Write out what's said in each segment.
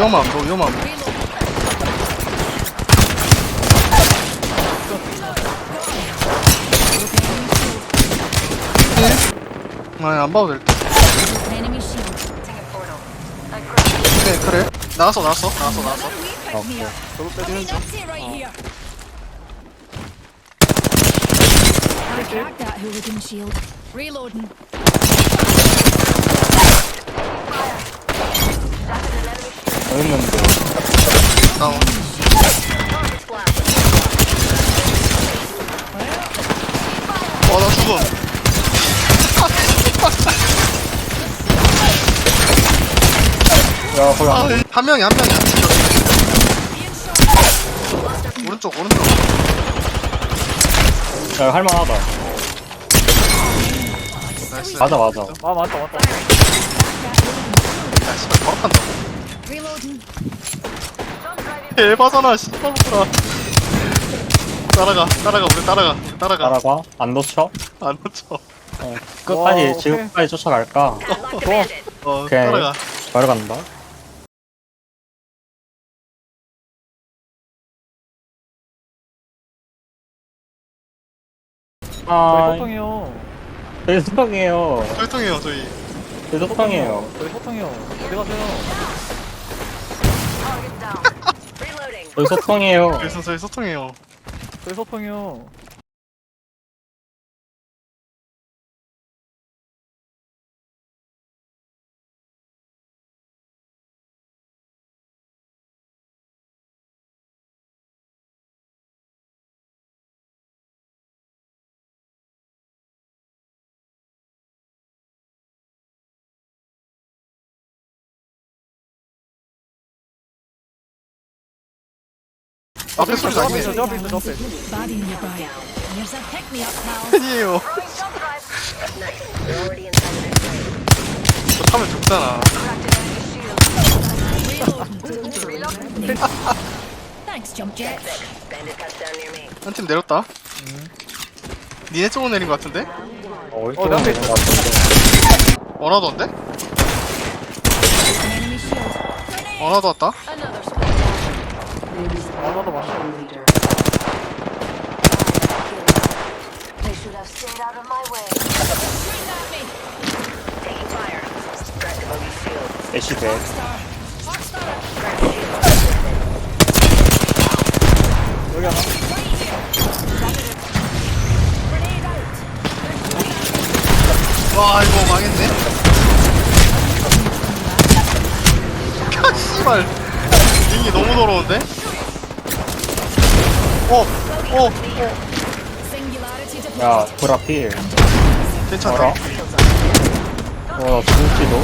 위험함 너 위험함 아니 안 봐도 shield. 네 그래 나갔어 나갔어 나갔어 Pick me up. 저도 빼지는. Reloading. 어딨는데? 다운 와나 죽어. 야 거기 아, 안한 명이 한 명이야 오른쪽 오른쪽. 야, 할만하다. 나이스. 맞아 맞아. 아 맞다 맞다 야 씨발 버럭한다 개바잖아 씨발구나 따라가 따라가 우리 따라가 따라가. 따라가? 안 놓쳐? 안 놓쳐. 어, 끝까지 와, 지금까지 쫓아갈까? 좋아. 어 오케이. 따라가. 바로 간다. 저희 아 저희 소통이에요. 활동해요 저희. 저희 소통이에요. 저희 소통이요. 어디 가세요 저희 소통이에요. 그래서 저희 소통해요. 저희 소통이요 앞에 소리 저 앞에 나긴 있어 해저 앞에 있어 저 앞에 Body nearby. Here's a pick me up, pal. 팬이에요 저 타면 죽잖아 Thanks, jump jet. 한팀 내렸다 니네 쪽으로 내린 것 같은데? 어, 어, 내 앞에 있어. 원하던데? An enemy shield. Grenade. 원하도 왔다 Another split 아마도 맞다 They should have stayed out of my way. Shoot at me. Taking fire. Reactivating shield. 애쉬. 여기 하나. 와 이거 망했네 야 씨발 링이 너무 더러운데? 어! 어! Deployed. 야 브라필 괜찮아 어라? 어 죽을지도.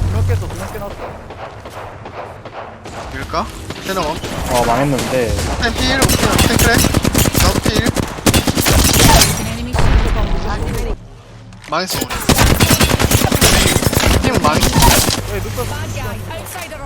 두명 깼어 두명 깨놨어 밀까? 세너원 어 망했는데 템 필, 템 크래 나도 필. 망했어 팀은 망했어 왜 눕혔어